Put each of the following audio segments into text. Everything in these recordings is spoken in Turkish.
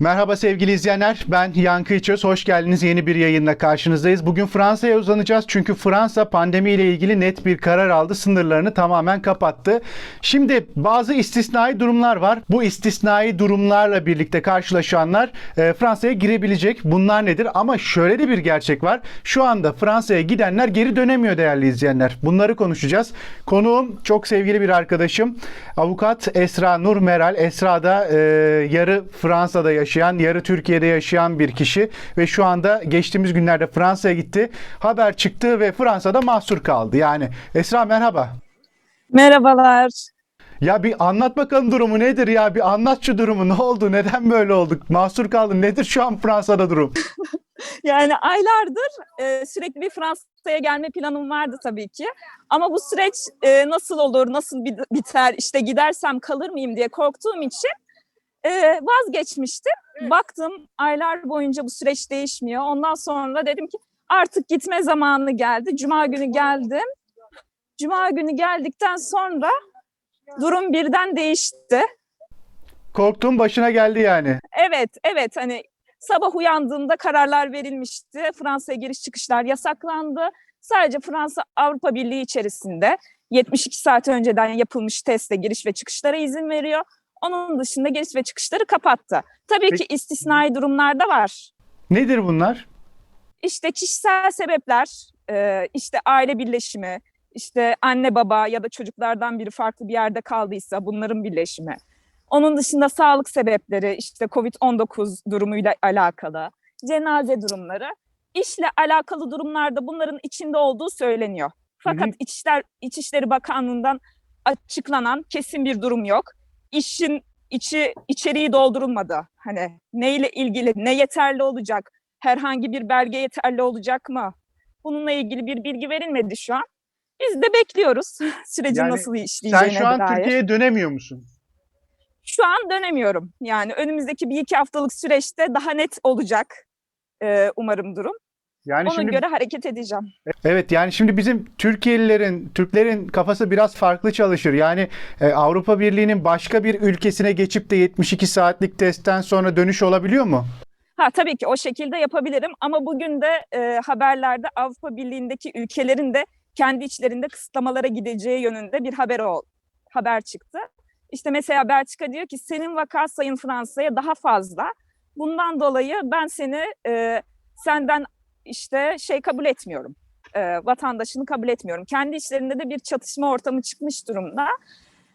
Merhaba sevgili izleyenler. Ben Yankı İçöz. Hoş geldiniz. Yeni bir yayınla karşınızdayız. Bugün Fransa'ya uzanacağız. Çünkü Fransa pandemiyle ilgili net bir karar aldı. Sınırlarını tamamen kapattı. Şimdi bazı istisnai durumlar var. Bu istisnai durumlarla birlikte karşılaşanlar e, Fransa'ya girebilecek. Bunlar nedir? Ama şöyle de bir gerçek var. Şu anda Fransa'ya gidenler geri dönemiyor değerli izleyenler. Bunları konuşacağız. Konuğum çok sevgili bir arkadaşım. Avukat Esra Nur Meral. Esra da e, yarı Fransa'da yaşayan, yarı Türkiye'de yaşayan bir kişi ve şu anda geçtiğimiz günlerde Fransa'ya gitti. Haber çıktı ve Fransa'da mahsur kaldı. Yani Esra merhaba. Merhabalar. Ya bir anlat bakalım durumu nedir ya? Bir anlat şu durumu. Ne oldu? Neden böyle olduk? Mahsur kaldın. Nedir şu an Fransa'da durum? Yani aylardır e, sürekli bir Fransa'ya gelme planım vardı tabii ki. Ama bu süreç e, nasıl olur, nasıl bit- biter, işte gidersem kalır mıyım diye korktuğum için e, vazgeçmiştim. Baktım aylar boyunca bu süreç değişmiyor. Ondan sonra dedim ki artık gitme zamanı geldi. Cuma günü geldim. Cuma günü geldikten sonra durum birden değişti. Korktuğun başına geldi yani. Evet, evet hani sabah uyandığımda kararlar verilmişti. Fransa'ya giriş çıkışlar yasaklandı. Sadece Fransa Avrupa Birliği içerisinde 72 saat önceden yapılmış testle giriş ve çıkışlara izin veriyor. Onun dışında giriş ve çıkışları kapattı. Tabii ki istisnai durumlar da var. Nedir bunlar? İşte kişisel sebepler, e, işte aile birleşimi, işte anne baba ya da çocuklardan biri farklı bir yerde kaldıysa bunların birleşimi. Onun dışında sağlık sebepleri, işte COVID-19 durumuyla alakalı, cenaze durumları, işle alakalı durumlarda bunların içinde olduğu söyleniyor. Fakat Hı hı. İçişler, İçişleri Bakanlığı'ndan açıklanan kesin bir durum yok. İşin içi içeriği doldurulmadı. Hani neyle ilgili, ne yeterli olacak, herhangi bir belge yeterli olacak mı? Bununla ilgili bir bilgi verilmedi şu an. Biz de bekliyoruz sürecin Yani nasıl Sen işleyeceğine şu an dair. Türkiye'ye dönemiyor musun? Şu an dönemiyorum. Yani önümüzdeki bir iki haftalık süreçte daha net olacak e, umarım durum. Yani Ona şimdi göre hareket edeceğim. Evet yani şimdi bizim Türkiye'lilerin, Türklerin kafası biraz farklı çalışır. Yani e, Avrupa Birliği'nin başka bir ülkesine geçip de 72 saatlik testten sonra dönüş olabiliyor mu? Ha tabii ki o şekilde yapabilirim ama bugün de e, haberlerde Avrupa Birliği'ndeki ülkelerin de kendi içlerinde kısıtlamalara gideceği yönünde bir haber ol, haber çıktı. İşte mesela Belçika diyor ki senin vaka sayın Fransa'ya daha fazla. Bundan dolayı ben seni e, senden işte şey kabul etmiyorum. E, vatandaşını kabul etmiyorum. Kendi içlerinde de bir çatışma ortamı çıkmış durumda.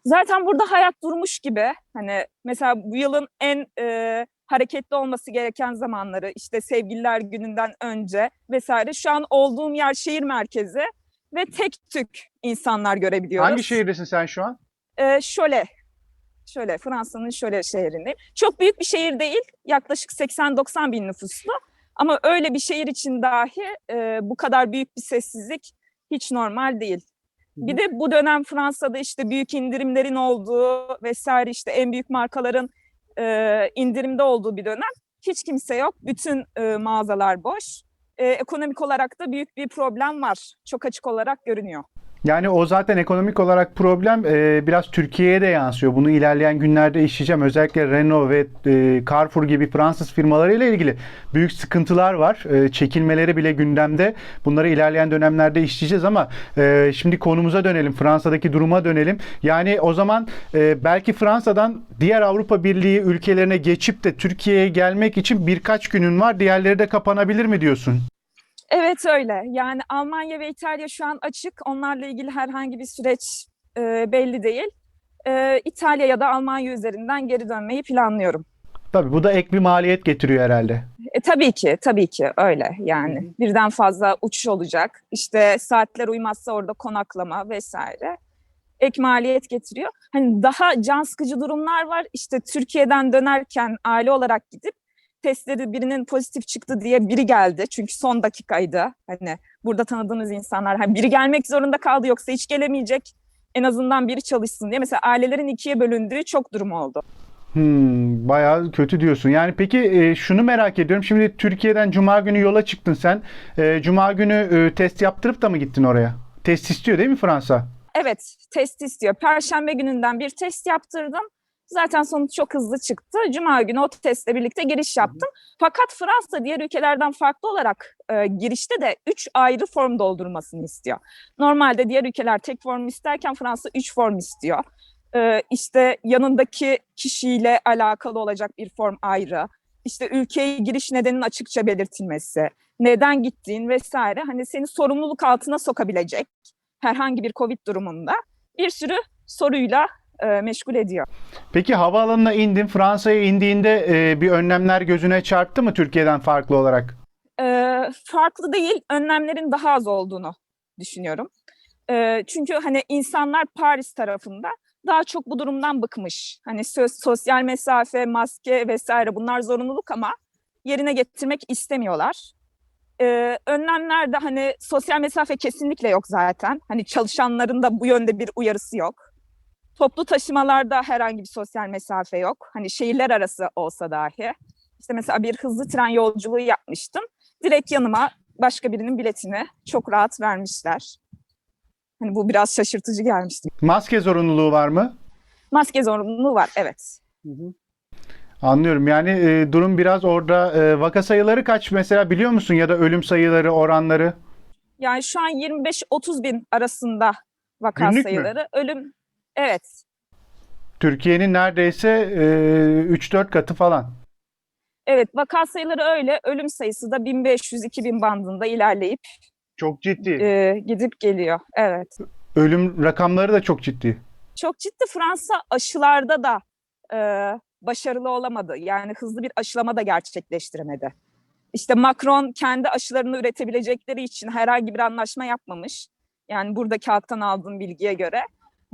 Zaten burada hayat durmuş gibi. Hani mesela bu yılın en e, hareketli olması gereken zamanları işte sevgililer gününden önce vesaire. Şu an olduğum yer şehir merkezi ve tek tük insanlar görebiliyoruz. Hangi şehirdesin sen şu an? Ee, şöyle, şöyle Fransa'nın şöyle şehrindeyim. Çok büyük bir şehir değil, yaklaşık 80-90 bin nüfuslu. Ama öyle bir şehir için dahi e, bu kadar büyük bir sessizlik hiç normal değil. Bir de bu dönem Fransa'da işte büyük indirimlerin olduğu vesaire işte en büyük markaların e, indirimde olduğu bir dönem. Hiç kimse yok. Bütün e, mağazalar boş. E, ekonomik olarak da büyük bir problem var. Çok açık olarak görünüyor. Yani o zaten ekonomik olarak problem e, biraz Türkiye'ye de yansıyor. Bunu ilerleyen günlerde işleyeceğim. Özellikle Renault ve e, Carrefour gibi Fransız firmalarıyla ilgili büyük sıkıntılar var. E, çekilmeleri bile gündemde. Bunları ilerleyen dönemlerde işleyeceğiz ama e, şimdi konumuza dönelim. Fransa'daki duruma dönelim. Yani o zaman e, belki Fransa'dan diğer Avrupa Birliği ülkelerine geçip de Türkiye'ye gelmek için birkaç günün var. Diğerleri de kapanabilir mi diyorsun? Evet öyle. Yani Almanya ve İtalya şu an açık. Onlarla ilgili herhangi bir süreç e, belli değil. E, İtalya ya da Almanya üzerinden geri dönmeyi planlıyorum. Tabii bu da ek bir maliyet getiriyor herhalde. E, tabii ki, tabii ki öyle. Yani birden fazla uçuş olacak. İşte saatler uymazsa orada konaklama vesaire. Ek maliyet getiriyor. Hani daha can sıkıcı durumlar var. İşte Türkiye'den dönerken aile olarak gidip testleri birinin pozitif çıktı diye biri geldi. Çünkü son dakikaydı. Hani burada tanıdığınız insanlar hani biri gelmek zorunda kaldı yoksa hiç gelemeyecek. En azından biri çalışsın diye. Mesela ailelerin ikiye bölündüğü çok durum oldu. Hmm, bayağı kötü diyorsun. Yani peki e, şunu merak ediyorum. Şimdi Türkiye'den Cuma günü yola çıktın sen. E, Cuma günü e, test yaptırıp da mı gittin oraya? Test istiyor değil mi Fransa? Evet, test istiyor. Perşembe gününden bir test yaptırdım. Zaten sonuç çok hızlı çıktı. Cuma günü o testle birlikte giriş yaptım. Fakat Fransa diğer ülkelerden farklı olarak e, girişte de 3 ayrı form doldurmasını istiyor. Normalde diğer ülkeler tek form isterken Fransa 3 form istiyor. E, işte yanındaki kişiyle alakalı olacak bir form ayrı. İşte ülkeye giriş nedeninin açıkça belirtilmesi, neden gittiğin vesaire hani seni sorumluluk altına sokabilecek herhangi bir Covid durumunda bir sürü soruyla e, meşgul ediyor. Peki havaalanına indin. Fransa'ya indiğinde e, bir önlemler gözüne çarptı mı Türkiye'den farklı olarak? e, farklı değil, önlemlerin daha az olduğunu düşünüyorum. E, çünkü hani insanlar Paris tarafında daha çok bu durumdan bıkmış. Hani söz, sosyal mesafe, maske vesaire bunlar zorunluluk ama yerine getirmek istemiyorlar. E, önlemlerde hani sosyal mesafe kesinlikle yok zaten. Hani çalışanların da bu yönde bir uyarısı yok. Toplu taşımalarda herhangi bir sosyal mesafe yok. Hani şehirler arası olsa dahi. İşte mesela bir hızlı tren yolculuğu yapmıştım direkt yanıma başka birinin biletini çok rahat vermişler. Hani bu biraz şaşırtıcı gelmişti. Maske zorunluluğu var mı? Maske zorunluluğu var, evet. Anlıyorum. Yani e, durum biraz orada. E, vaka sayıları kaç mesela biliyor musun? Ya da ölüm sayıları, oranları? Yani şu an 25-30 bin arasında vaka Günlük mü? sayıları. Ölüm, evet. Türkiye'nin neredeyse e, 3-4 katı falan. Evet, vaka sayıları öyle. Ölüm sayısı da 1500-2000 bandında ilerleyip Çok ciddi. e, gidip geliyor. Evet. Ölüm rakamları da çok ciddi. Çok ciddi Fransa aşılarda da e, başarılı olamadı. Yani hızlı bir aşılama da gerçekleştiremedi. İşte Macron kendi aşılarını üretebilecekleri için herhangi bir anlaşma yapmamış. Yani buradaki halktan aldığım bilgiye göre.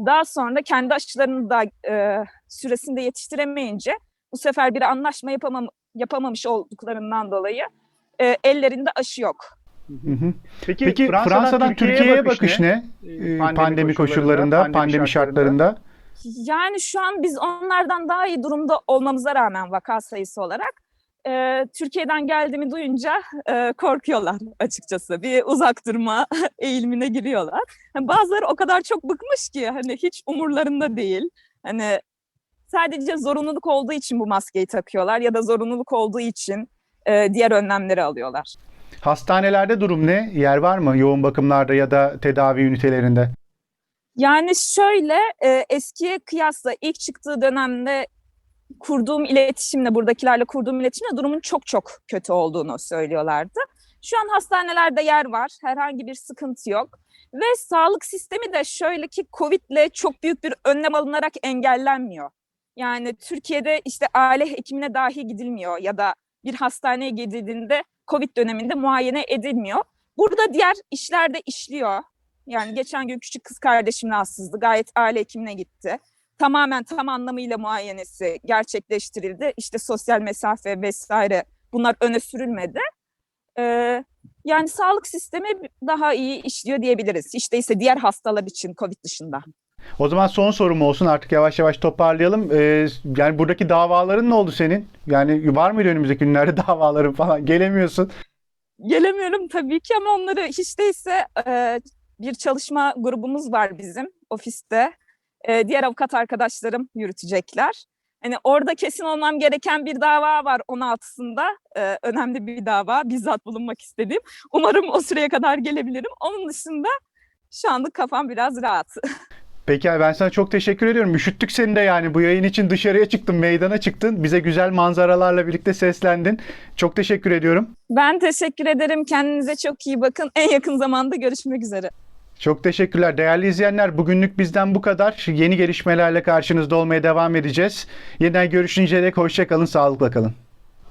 Daha sonra kendi aşılarını da e, süresinde yetiştiremeyince bu sefer bir anlaşma yapamam, yapamamış olduklarından dolayı e, ellerinde aşı yok. Hı hı. Peki, Peki Fransa'dan, Türkiye'ye bakış, ne? Ee, E, pandemi, koşullarında, pandemi, şartlarında. Yani şu an biz onlardan daha iyi durumda olmamıza rağmen vaka sayısı olarak e, Türkiye'den geldiğimi duyunca e, korkuyorlar açıkçası. Bir uzak durma eğilimine giriyorlar. Yani bazıları o kadar çok bıkmış ki hani hiç umurlarında değil. Hani sadece zorunluluk olduğu için bu maskeyi takıyorlar ya da zorunluluk olduğu için e, diğer önlemleri alıyorlar. Hastanelerde durum ne? Yer var mı yoğun bakımlarda ya da tedavi ünitelerinde? Yani şöyle e, eskiye kıyasla ilk çıktığı dönemde kurduğum iletişimle buradakilerle kurduğum iletişimle durumun çok çok kötü olduğunu söylüyorlardı. Şu an hastanelerde yer var. Herhangi bir sıkıntı yok. Ve sağlık sistemi de şöyle ki Covid'le çok büyük bir önlem alınarak engellenmiyor. Yani Türkiye'de işte aile hekimine dahi gidilmiyor ya da bir hastaneye gidildiğinde Covid döneminde muayene edilmiyor. Burada diğer işler de işliyor. Yani geçen gün küçük kız kardeşim rahatsızdı. Gayet aile hekimine gitti. Tamamen tam anlamıyla muayenesi gerçekleştirildi. İşte sosyal mesafe vesaire bunlar öne sürülmedi. Ee, yani sağlık sistemi daha iyi işliyor diyebiliriz. İşte ise diğer hastalar için COVID dışında. O zaman son sorum olsun artık yavaş yavaş toparlayalım. Ee, yani buradaki davaların ne oldu senin? Yani var mıydı önümüzdeki günlerde davaların falan? Gelemiyorsun. Gelemiyorum tabii ki ama onları hiç değilse e, bir çalışma grubumuz var bizim ofiste. E, diğer avukat arkadaşlarım yürütecekler. Hani orada kesin olmam gereken bir dava var 16'sında. E, önemli bir dava. Bizzat bulunmak istediğim. Umarım o süreye kadar gelebilirim. Onun dışında şu anlık kafam biraz rahat. Peki abi ben sana çok teşekkür ediyorum. Üşüttük seni de yani bu yayın için dışarıya çıktın, meydana çıktın. Bize güzel manzaralarla birlikte seslendin. Çok teşekkür ediyorum. Ben teşekkür ederim. Kendinize çok iyi bakın. En yakın zamanda görüşmek üzere. Çok teşekkürler. Değerli izleyenler bugünlük bizden bu kadar. Yeni gelişmelerle karşınızda olmaya devam edeceğiz. Yeniden görüşünceye dek hoşça kalın, sağlıkla kalın.